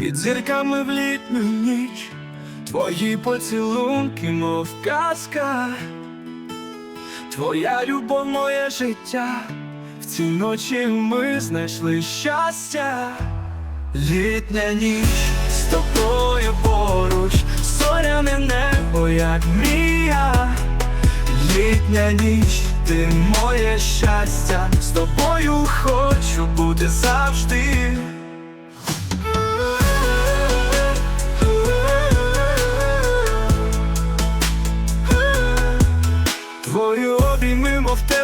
під зірками в літню ніч, твої поцілунки, мов казка, твоя любов, моє життя, в ці ночі ми знайшли щастя, літня ніч з тобою поруч, зоряне небо, як мрія, літня ніч, ти моє щастя, з тобою хочу бути завжди.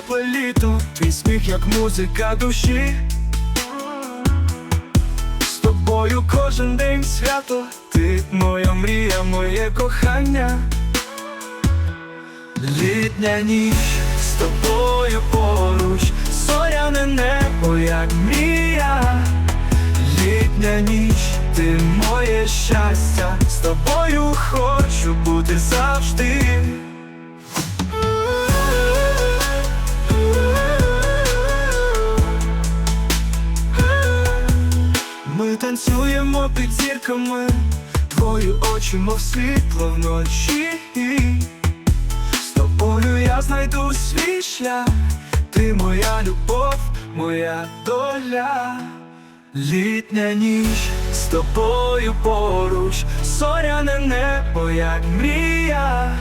Тепле літо, твій сміх, як музика душі. З тобою кожен день свято, ти моя мрія, моє кохання. Літня ніч з тобою поруч, зоряне небо, як мрія. Літня ніч, ти моє щастя, з тобою хочу танцюємо під зірками, твої очі, мов світло вночі. З тобою я знайду свій шлях, ти моя любов, моя доля, літня ніч з тобою поруч, зоряне небо, як мрія.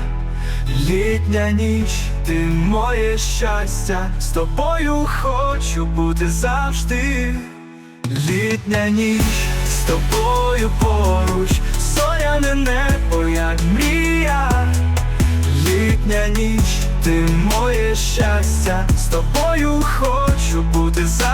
Літня ніч, ти моє щастя, з тобою хочу бути завжди. Літня ніч з тобою поруч, Соняне небо, як мрія, літня ніч, ти моє щастя, з тобою хочу бути за.